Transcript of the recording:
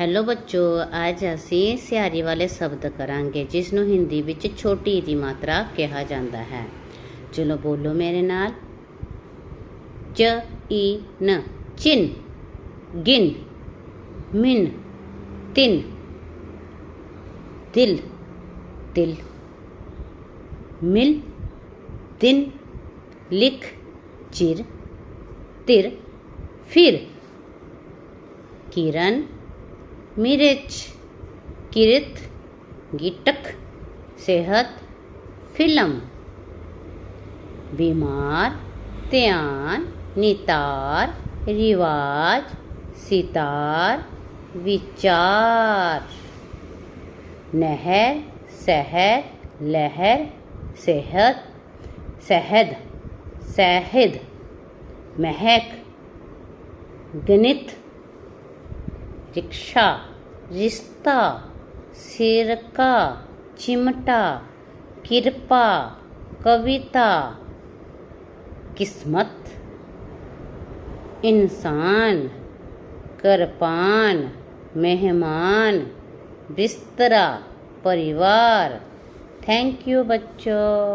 Hello ਬੱਚੋ ਅੱਜ ਅਸੀਂ ਸਿਆਰੀ ਵਾਲੇ ਸ਼ਬਦ ਕਰਾਂਗੇ ਜਿਸ ਨੂੰ ਹਿੰਦੀ ਵਿੱਚ ਛੋਟੀ ਦੀ ਮਾਤਰਾ ਕਿਹਾ ਜਾਂਦਾ ਹੈ ਚਲੋ ਬੋਲੋ ਮੇਰੇ ਨਾਲ ਚ ਈ ਨ ਚਿਨ ਗਿਨ ਮਿਨ ਤਿਨ ਦਿਲ ਦਿਲ ਮਿਲ ਦਿਨ ਲਿਖ ਚਿਰ ਤਿਰ ਫਿਰ किरण मिर्च, किरत गिटक सेहत, फ़िल्म। बीमार ध्यान नितार, रिवाज, सितार, विचार। नहर, शहर, लहर, सेहत सहद सहद महक, गणित रिक्शा, रिश्ता सिरका चिमटा कृपा कविता। किस्मत, इंसान कृपान मेहमान, बिस्तरा, परिवार। थैंक यू बच्चों।